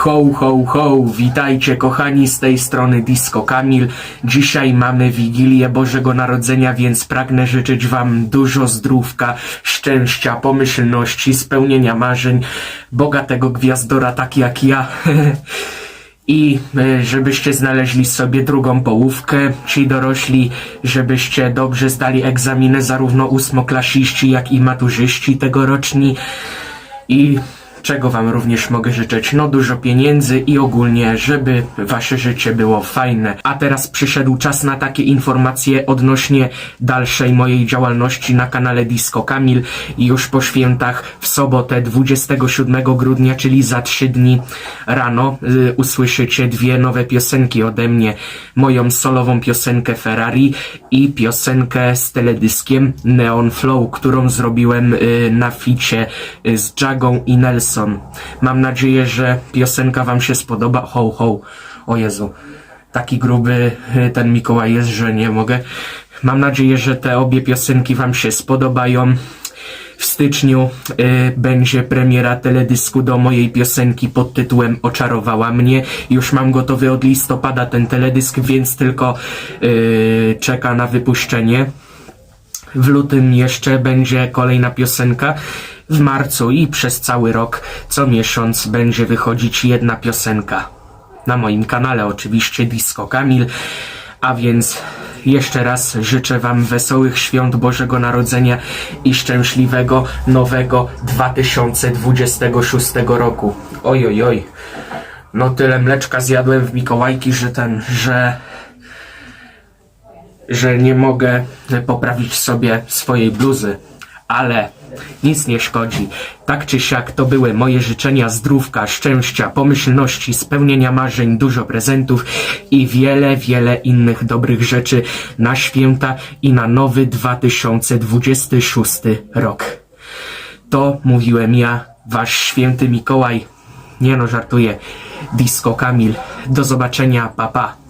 Ho, ho, ho, witajcie kochani z tej strony Disco Kamil. Dzisiaj mamy Wigilię Bożego Narodzenia, więc pragnę życzyć wam dużo zdrówka, szczęścia, pomyślności, spełnienia marzeń, bogatego gwiazdora tak jak ja. I e, żebyście znaleźli sobie drugą połówkę, ci dorośli, żebyście dobrze zdali egzaminy zarówno ósmoklasiści, jak i maturzyści tegoroczni. I czego wam również mogę życzyć? No dużo pieniędzy i ogólnie, żeby wasze życie było fajne. A teraz przyszedł czas na takie informacje odnośnie dalszej mojej działalności na kanale Disco Kamil. I już po świętach w sobotę 27 grudnia, czyli za trzy dni rano y, usłyszycie dwie nowe piosenki ode mnie. Moją solową piosenkę Ferrari i piosenkę z teledyskiem Neon Flow, którą zrobiłem y, na ficie y, z Jagą i Nelson. Mam nadzieję, że piosenka wam się spodoba. Ho, ho. O Jezu. Taki gruby y, ten Mikołaj jest, że nie mogę. Mam nadzieję, że te obie piosenki wam się spodobają. W styczniu y, będzie premiera teledysku do mojej piosenki pod tytułem Oczarowała mnie. Już mam gotowy od listopada ten teledysk, więc tylko y, czeka na wypuszczenie. W lutym jeszcze będzie kolejna piosenka. W marcu i przez cały rok co miesiąc będzie wychodzić jedna piosenka. Na moim kanale oczywiście Disco Kamil. A więc jeszcze raz życzę Wam wesołych świąt Bożego Narodzenia i szczęśliwego nowego 2026 roku. Oj, oj, oj. No tyle mleczka zjadłem w Mikołajki, że ten, że że nie mogę poprawić sobie swojej bluzy, ale nic nie szkodzi. Tak czy siak to były moje życzenia zdrówka, szczęścia, pomyślności, spełnienia marzeń, dużo prezentów i wiele, wiele innych dobrych rzeczy na święta i na nowy 2026 rok. To mówiłem ja, wasz święty Mikołaj. Nie no, żartuję. Disco Kamil. Do zobaczenia, papa. Pa.